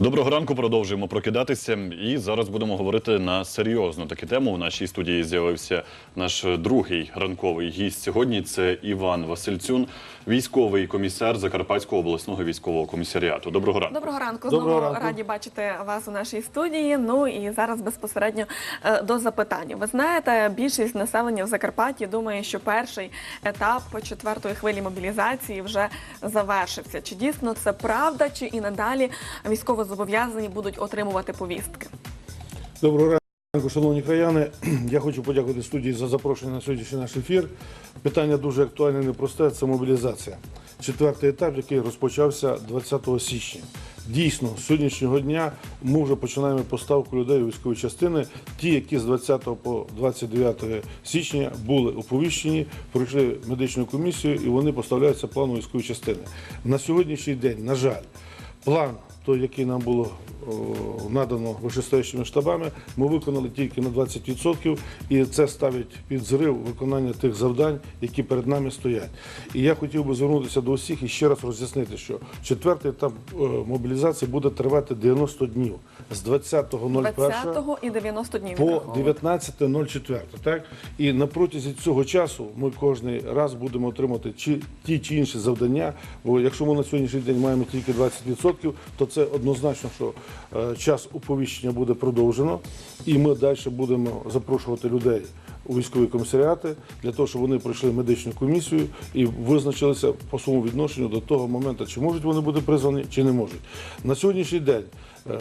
Доброго ранку, продовжуємо прокидатися. І зараз будемо говорити на серйозну таку тему. У нашій студії з'явився наш другий ранковий гість сьогодні. Це Іван Васильцюн, військовий комісар Закарпатського обласного військового комісаріату. Доброго ранку. Доброго ранку. Доброго ранку. раді бачити вас у нашій студії. Ну і зараз безпосередньо е, до запитань. Ви знаєте, більшість населення в Закарпатті думає, що перший етап четвертої хвилі мобілізації вже завершився. Чи дійсно це правда, чи і надалі військовозобов'язані будуть отримувати повістки? Доброго ранку, шановні краяни. Я хочу подякувати студії за запрошення на сьогоднішній наш ефір. Питання дуже актуальне і непросте це мобілізація. Четвертий етап, який розпочався 20 січня. Дійсно, з сьогоднішнього дня ми вже починаємо поставку людей у військові частини. Ті, які з 20 по 29 січня були оповіщені, пройшли медичну комісію і вони поставляються плану військової частини. На сьогоднішній день, на жаль, план той, який нам було надано вищестоящими штабами, ми виконали тільки на 20%, і це ставить під зрив виконання тих завдань, які перед нами стоять. І я хотів би звернутися до усіх і ще раз роз'яснити, що четвертий етап е, мобілізації буде тривати 90 днів з 20.01 20-го і 90 днів. по 19.04. Так? І на протязі цього часу ми кожен раз будемо отримати чи, ті чи інші завдання. Бо якщо ми на сьогоднішній день маємо тільки 20%, то це однозначно, що е, час оповіщення буде продовжено, і ми далі будемо запрошувати людей у військові комісаріати для того, щоб вони пройшли медичну комісію і визначилися по своєму відношенню до того моменту, чи можуть вони бути призвані, чи не можуть. На сьогоднішній день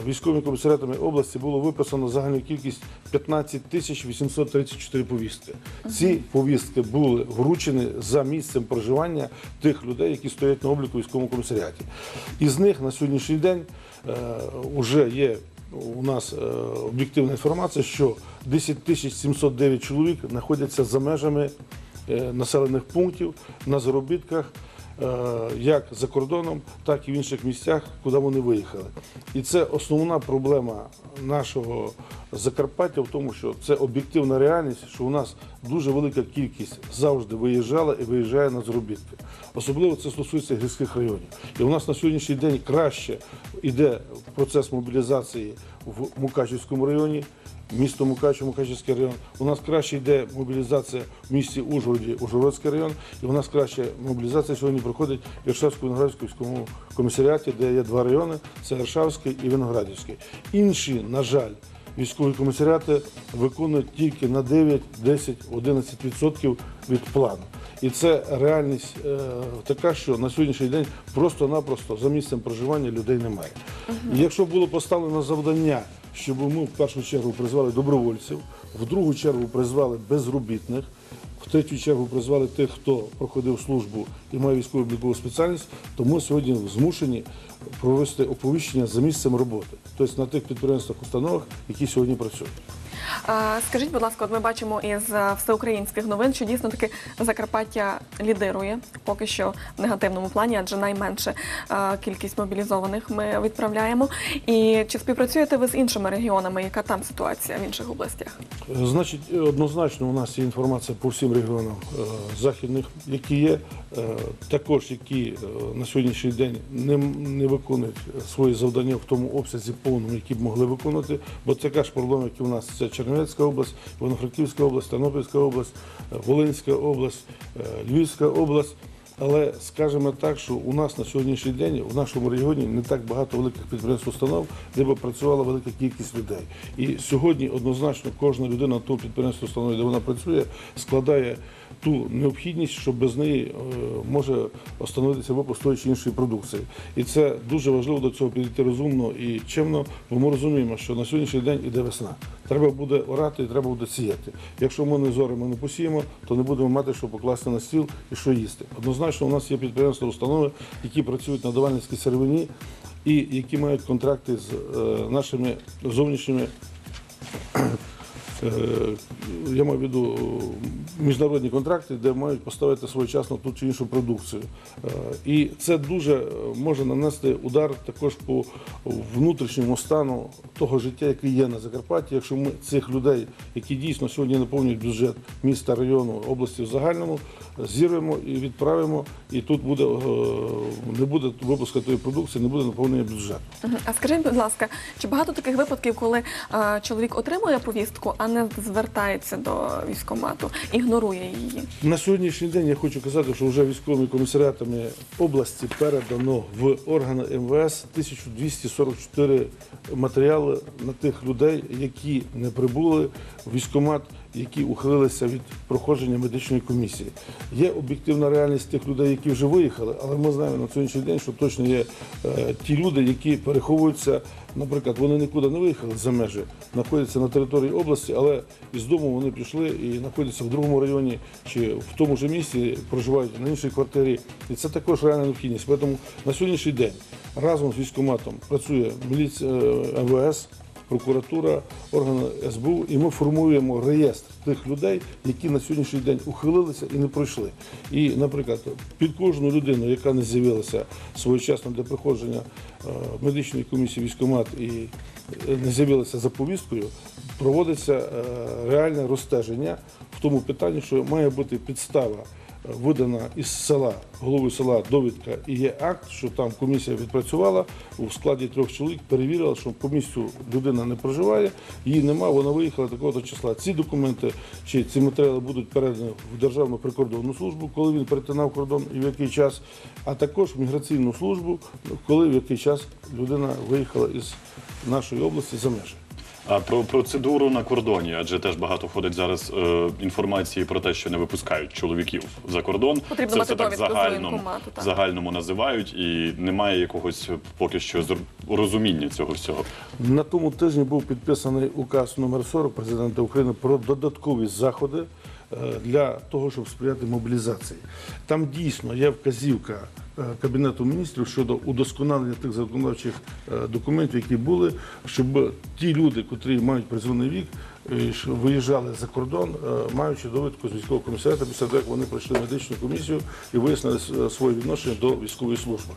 військовими комісаріатами області було виписано загальну кількість 15 тисяч 834 повістки. Ці повістки були вручені за місцем проживання тих людей, які стоять на обліку військовому комісаріаті. Із них на сьогоднішній день вже є у нас е, об'єктивна інформація, що 10 тисяч 709 чоловік знаходяться за межами е, населених пунктів на заробітках, е, як за кордоном, так і в інших місцях, куди вони виїхали. І це основна проблема нашого Закарпаття в тому, що це об'єктивна реальність, що у нас дуже велика кількість завжди виїжджала і виїжджає на заробітки. Особливо це стосується гірських районів. І у нас на сьогоднішній день краще йде процес мобілізації в Мукачівському районі. Місто Мукачево, Мукачевський район. У нас краще йде мобілізація в місті Ужгороді, Ужгородський район. І у нас краще мобілізація сьогодні проходить в Іршавському виноградському військовому комісаріаті, де є два райони: це Іршавський і Виноградівський. Інші, на жаль, військові комісаріати виконують тільки на 9, 10, 11% від плану. І це реальність е, така, що на сьогоднішній день просто-напросто за місцем проживання людей немає. І якщо було поставлено завдання, щоб ми в першу чергу призвали добровольців, в другу чергу призвали безробітних, в третю чергу призвали тих, хто проходив службу і має військову облікову спеціальність, то ми сьогодні змушені провести оповіщення за місцем роботи, тобто на тих підприємствах, установах, які сьогодні працюють. Скажіть, будь ласка, от ми бачимо із е, всеукраїнських новин, що дійсно таки Закарпаття лідирує поки що в негативному плані, адже найменше е, кількість мобілізованих ми відправляємо. І чи співпрацюєте ви з іншими регіонами? Яка там ситуація в інших областях? Значить, однозначно у нас є інформація по всім регіонам е, західних, які є, також які на сьогоднішній день не, не виконують свої завдання в тому обсязі повному, які б могли виконувати. Бо така ж проблема, як і у нас це Чернівецька область, Івано-Франківська область, Тернопільська область, е, Волинська область, е, Львівська область. Але скажімо так, що у нас на сьогоднішній день в нашому регіоні не так багато великих підприємств установ, де б працювала велика кількість людей. І сьогодні однозначно кожна людина на тому підприємстві установі, де вона працює, складає ту необхідність, що без неї е, може остановитися випуск тої чи іншої продукції. І це дуже важливо до цього підійти розумно і чемно, бо ми розуміємо, що на сьогоднішній день іде весна. Треба буде орати і треба буде сіяти. Якщо ми не зоримо, не посіємо, то не будемо мати що покласти на стіл і що їсти. Однозначно, у нас є підприємства, установи, які працюють на давальницькій сировині і які мають контракти з е, нашими зовнішніми я маю в виду е, міжнародні контракти, де мають поставити своєчасно ту чи іншу продукцію. Е, І це дуже е, може нанести удар також по внутрішньому стану того життя, яке є на Закарпатті. Якщо ми цих людей, які дійсно сьогодні наповнюють бюджет міста, району, області в загальному, зірвемо і відправимо, і тут буде е, не буде випуску тої продукції, не буде наповнення бюджету. А скажіть, будь ласка, чи багато таких випадків, коли е, чоловік отримує повістку, а не звертається до військкомату, ігнорує її? На сьогоднішній день я хочу казати, що вже військовими комісаріатами області передано в органи МВС 1244 матеріали на тих людей, які не прибули в військкомат, які ухилилися від проходження медичної комісії. Є об'єктивна реальність тих людей, які вже виїхали, але ми знаємо на сьогоднішній день, що точно є е, ті люди, які переховуються. Наприклад, вони нікуди не виїхали за межі, знаходяться на території області, але із дому вони пішли і знаходяться в другому районі чи в тому ж місці, проживають на іншій квартирі. І це також реальна необхідність. Тому на сьогоднішній день разом з військоматом працює міліція е, МВС, прокуратура, органи СБУ, і ми формуємо реєстр тих людей, які на сьогоднішній день ухилилися і не пройшли. І, наприклад, під кожну людину, яка не з'явилася своєчасно для проходження е, медичної комісії військкомат і е, не з'явилася за повісткою, проводиться е, реальне розстеження в тому питанні, що має бути підстава видана із села, головою села довідка і є акт, що там комісія відпрацювала у складі трьох чоловік, перевірила, що по місцю людина не проживає, її нема, вона виїхала такого числа. Ці документи чи ці матеріали будуть передані в Державну прикордонну службу, коли він перетинав кордон і в який час, а також в міграційну службу, коли в який час людина виїхала із нашої області за межі. А про процедуру на кордоні, адже теж багато ходить зараз е, інформації про те, що не випускають чоловіків за кордон. Потрібно Це мати все так довідку з загальному, воєнкомату, так. загальному називають, і немає якогось поки що зр- розуміння цього всього. На тому тижні був підписаний указ номер 40 президента України про додаткові заходи е, для того, щоб сприяти мобілізації. Там дійсно є вказівка Кабінету міністрів щодо удосконалення тих законодавчих е, документів, які були, щоб ті люди, котрі мають призовний вік, виїжджали за кордон, е, маючи довідку з військового комісаріату після того, як вони пройшли медичну комісію і вияснили своє відношення до військової служби.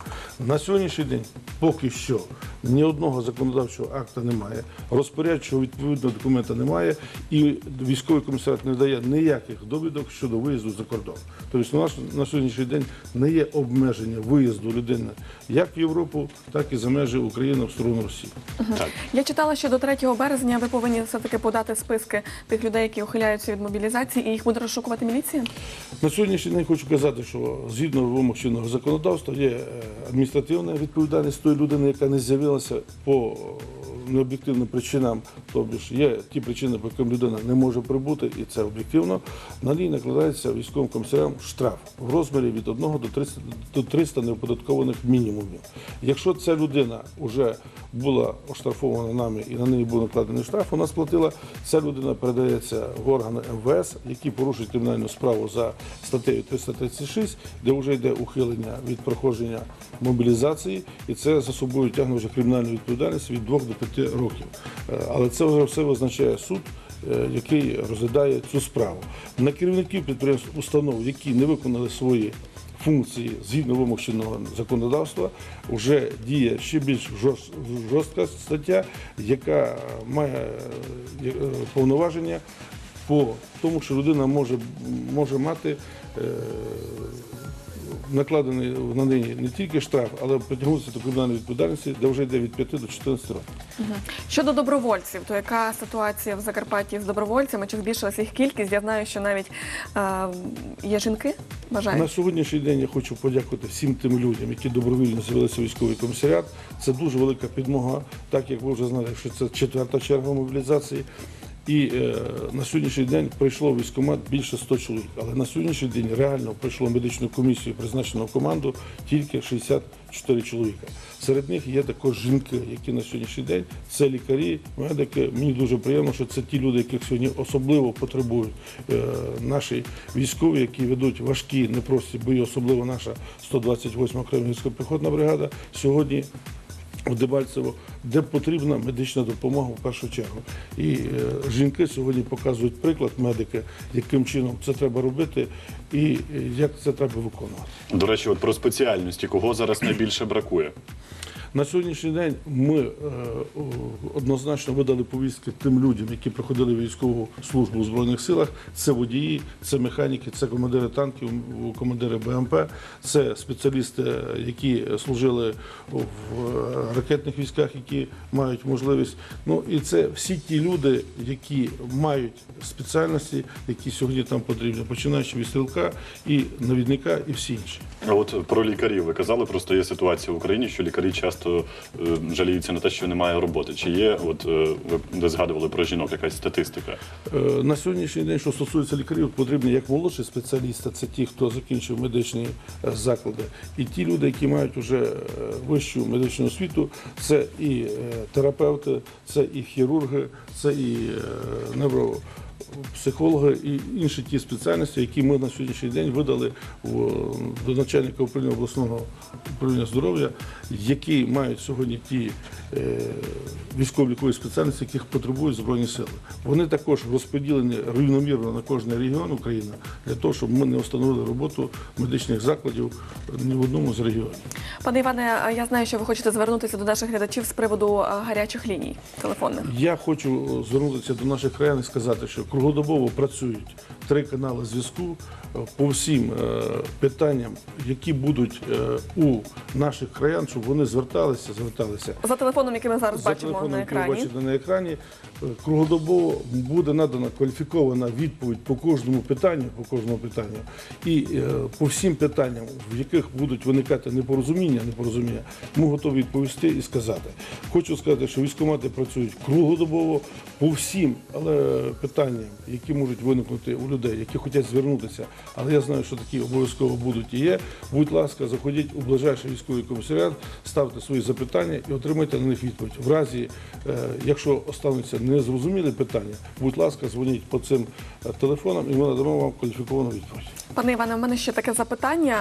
На сьогоднішній день поки що ні одного законодавчого акта немає, розпорядчого відповідного документа немає, і військовий комісаріат не дає ніяких довідок щодо виїзду за кордон. Тобто на, наш- на сьогоднішній день не є обмеження виїзду людини як в Європу, так і за межі України в сторону Росії. Так. Я читала, що до 3 березня ви повинні все-таки подати списки тих людей, які ухиляються від мобілізації, і їх буде розшукувати міліція? На сьогоднішній день хочу казати, що згідно вимог чинного законодавства є е, адміністративна відповідальність тої людини, яка не з'явилася по необ'єктивним причинам, тобто є ті причини, по яким людина не може прибути, і це об'єктивно. На ній накладається військовим комісарям штраф в розмірі від 1 до 300, до 300 неоподаткованих мінімумів. Якщо ця людина вже була оштрафована нами і на неї був накладений штраф, вона сплатила, ця людина передається в органи МВС, які порушують кримінальну справу за статтею 336, де вже йде ухилення від проходження мобілізації, і це за собою тягне вже кримінальну відповідальність від 2 до 5 років. Е, Але це вже все визначає суд. е, Який розглядає цю справу на керівників підприємств установ, які не виконали свої функції згідно вимог чинного законодавства, вже діє ще більш жорстка стаття, яка має е, повноваження по тому, що людина може, може мати накладений на неї не тільки штраф, але притягнутися до кримінальної відповідальності, де вже йде від 5 до 14 років. Щодо добровольців, то яка ситуація в Закарпатті з добровольцями? Чи збільшилася їх кількість? Я знаю, що навіть е, є жінки, На сьогоднішній день я хочу подякувати всім тим людям, які добровільно з'явилися в військовий комісаріат. Це дуже велика підмога, так як ви вже знали, що це четверта черга мобілізації. І е, на сьогоднішній день прийшло в військкомат більше 100 чоловік. Але на сьогоднішній день реально прийшло медичну комісію, призначено в команду тільки 64 чоловіка. Серед них є також жінки, які на сьогоднішній день це лікарі, медики. Мені дуже приємно, що це ті люди, яких сьогодні особливо потребують е, наші військові, які ведуть важкі, непрості бої, особливо наша 128 окрема гірська піхотна бригада. Сьогодні в Дебальцево, де потрібна медична допомога в першу чергу. І е, жінки сьогодні показують приклад медики, яким чином це треба робити і е, як це треба виконувати. До речі, от про спеціальності, кого зараз найбільше бракує? На сьогоднішній день ми е, однозначно видали повістки тим людям, які проходили військову службу у збройних силах. Це водії, це механіки, це командири танків, командири БМП, це спеціалісти, які служили в е, ракетних військах, які мають можливість. Ну і це всі ті люди, які мають спеціальності, які сьогодні там потрібні, починаючи від стрілка і навідника, і всі інші. А от про лікарів ви казали, просто є ситуація в Україні, що лікарі часто е, жаліються на те, що немає роботи. Чи є, от е, ви згадували про жінок, якась статистика? Е, На сьогоднішній день, що стосується лікарів, потрібні як молодші спеціалісти, це ті, хто закінчив медичні заклади, і ті люди, які мають вже вищу медичну освіту, це і терапевти, це і хірурги, це і е, невропсихологи, і інші ті спеціальності, які ми на сьогоднішній день видали в- до начальника управління обласного управління здоров'я, які мають сьогодні ті е, військово-лікові спеціальності, яких потребують збройні сили. Вони також розподілені рівномірно на кожний регіон України для того, щоб ми не встановили роботу медичних закладів ні в одному з регіонів. Пане Іване, я знаю, що ви хочете звернутися до наших глядачів з приводу е, гарячих ліній телефонних. Я хочу звернутися до наших краян і сказати, що круглодобово працюють три канали зв'язку е, по всім е, питанням, які будуть е, у наших краян, щоб вони зверталися, зверталися. За телефоном, який ми зараз За бачимо телефоном, на ви екрані. бачите на екрані, круглодобово буде надана кваліфікована відповідь по кожному питанню, по кожному питанню, і по всім питанням, в яких будуть виникати непорозуміння, непорозуміння, ми готові відповісти і сказати. Хочу сказати, що військкомати працюють круглодобово по всім, але питанням, які можуть виникнути у людей, які хочуть звернутися, але я знаю, що такі обов'язково будуть і є. Будь ласка, заходіть у ближайший військовий комісаріат, ставте свої запитання і отримайте на них відповідь. В разі, е, якщо остануться незрозумілі питання, будь ласка, дзвоніть по цим е, телефонам, і ми надамо вам кваліфіковану відповідь. Пане Іване, у мене ще таке запитання.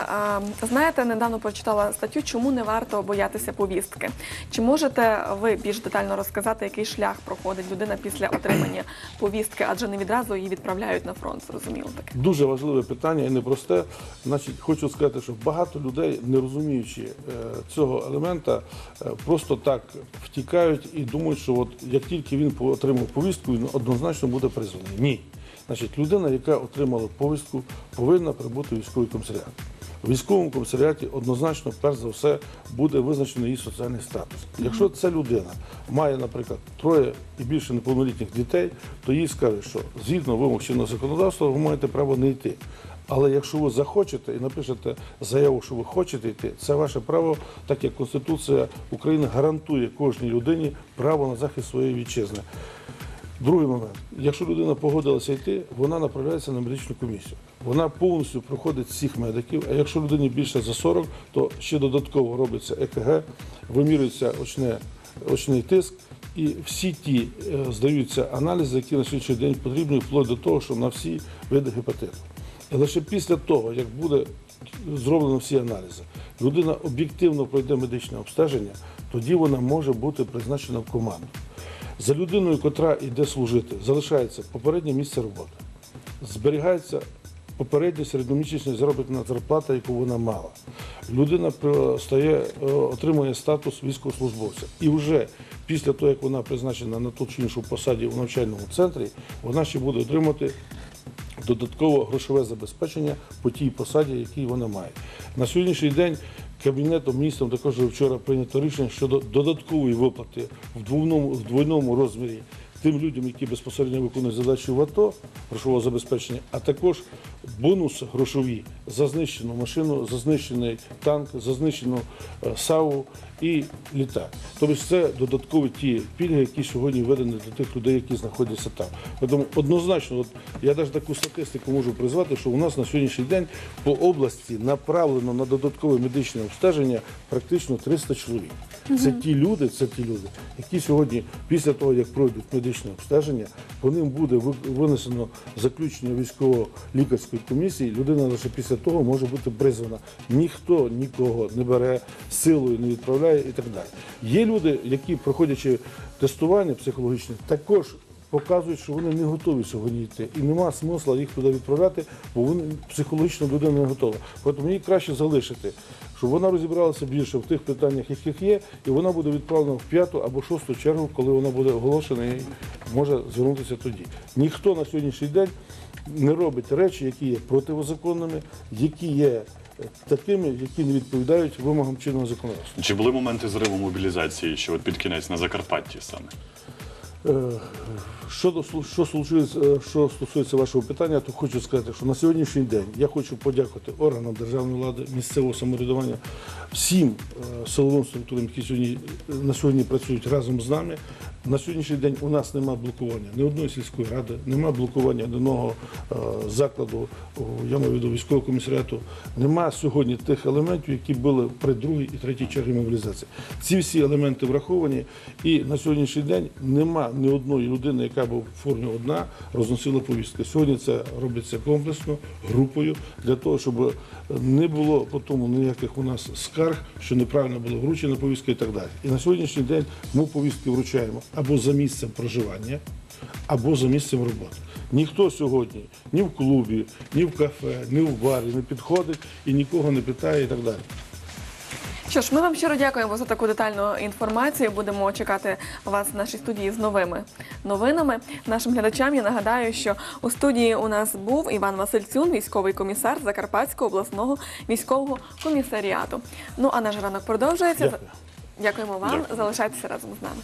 Знаєте, недавно прочитала статтю, чому не варто боятися повістки. Чи можете ви більш детально розказати, який шлях проходить людина після отримання повістки, адже не відразу її відправляють на фронт, зрозуміло таке. Дуже важливе питання і непросте. Значить, хочу сказати, що багато людей, не розуміючи е, цього елемента, е, просто так втікають і думають, що от як тільки він отримав повістку, він однозначно буде призваний. Ні. Значить, людина, яка отримала повістку, повинна прибути в військовий комісаріат. У військовому комісаріаті однозначно, перш за все, буде визначено її соціальний статус. Якщо ця людина має, наприклад, троє і більше неповнолітніх дітей, то їй скажуть, що згідно вимог чинного законодавства ви маєте право не йти. Але якщо ви захочете і напишете заяву, що ви хочете йти, це ваше право, так як Конституція України гарантує кожній людині право на захист своєї вітчизни. Другий момент. Якщо людина погодилася йти, вона направляється на медичну комісію. Вона повністю проходить всіх медиків. А якщо людині більше за 40, то ще додатково робиться ЕКГ, вимірюється очне, очний тиск, і всі ті е, здаються аналізи, які на сьогоднішній день потрібні, вплоть до того, що на всі види гепатиту. І лише після того, як буде зроблено всі аналізи, людина об'єктивно пройде медичне обстеження, тоді вона може бути призначена в команду. За людиною, котра йде служити, залишається попереднє місце роботи, зберігається попередня середньомісячна заробітна зарплата, яку вона мала. Людина стає, е, отримує статус військовослужбовця. І вже після того, як вона призначена на ту чи іншу посаді у навчальному центрі, вона ще буде отримати додатково грошове забезпечення по тій посаді, якій вона має. На сьогоднішній день Кабінетом міністром також вчора прийнято рішення щодо додаткової виплати в двойному, в двойному розмірі тим людям, які безпосередньо виконують задачу в АТО грошового забезпечення, а також бонус грошові за знищену машину, за знищений танк, за знищену е, САУ і літак. Тобто це додаткові ті пільги, які сьогодні введені для тих людей, які знаходяться там. Тому однозначно, от я навіть таку статистику можу призвати, що у нас на сьогоднішній день по області направлено на додаткове медичне обстеження практично 300 чоловік. Це ті люди, це ті люди, які сьогодні, після того як пройдуть медичне обстеження, по ним буде винесено заключення військово-лікарської комісії. Людина лише після того може бути призвана. Ніхто нікого не бере силою, не відправляє виїжджає і так далі. Є люди, які, проходячи тестування психологічне, також показують, що вони не готові сьогодні йти. І нема смисла їх туди відправляти, бо вони психологічно людина не готова. Тому їй краще залишити, щоб вона розібралася більше в тих питаннях, яких є, і вона буде відправлена в п'яту або шосту чергу, коли вона буде оголошена і може звернутися тоді. Ніхто на сьогоднішній день не робить речі, які є противозаконними, які є такими, які не відповідають вимогам чинного законодавства. Чи були моменти зриву мобілізації, що от під кінець на Закарпатті саме? Е, Слу- що стосується, е, що стосується вашого питання, то хочу сказати, що на сьогоднішній день я хочу подякувати органам державної влади, місцевого самоврядування, всім е, силовим структурам, які сьогодні е, на сьогодні працюють разом з нами. На сьогоднішній день у нас немає блокування ні одної сільської ради, немає блокування одного закладу, я маю виду військового комісаріату. Немає сьогодні тих елементів, які були при другій і третій черзі мобілізації. Ці всі елементи враховані, і на сьогоднішній день нема ні одної людини, яка б в формі одна розносила повістки. Сьогодні це робиться комплексно, групою, для того, щоб не було по тому ніяких у нас скарг, що неправильно було вручена повістка і так далі. І на сьогоднішній день ми повістки вручаємо або за місцем проживання, або за місцем роботи. Ніхто сьогодні ні в клубі, ні в кафе, ні в барі не підходить і нікого не питає і так далі. Що ж, ми вам щиро дякуємо за таку детальну інформацію. Будемо чекати вас в нашій студії з новими новинами. Нашим глядачам я нагадаю, що у студії у нас був Іван Васильцюн, військовий комісар Закарпатського обласного військового комісаріату. Ну а наш ранок продовжується. Дякую. Дякуємо вам. Дякую. Залишайтеся разом з нами.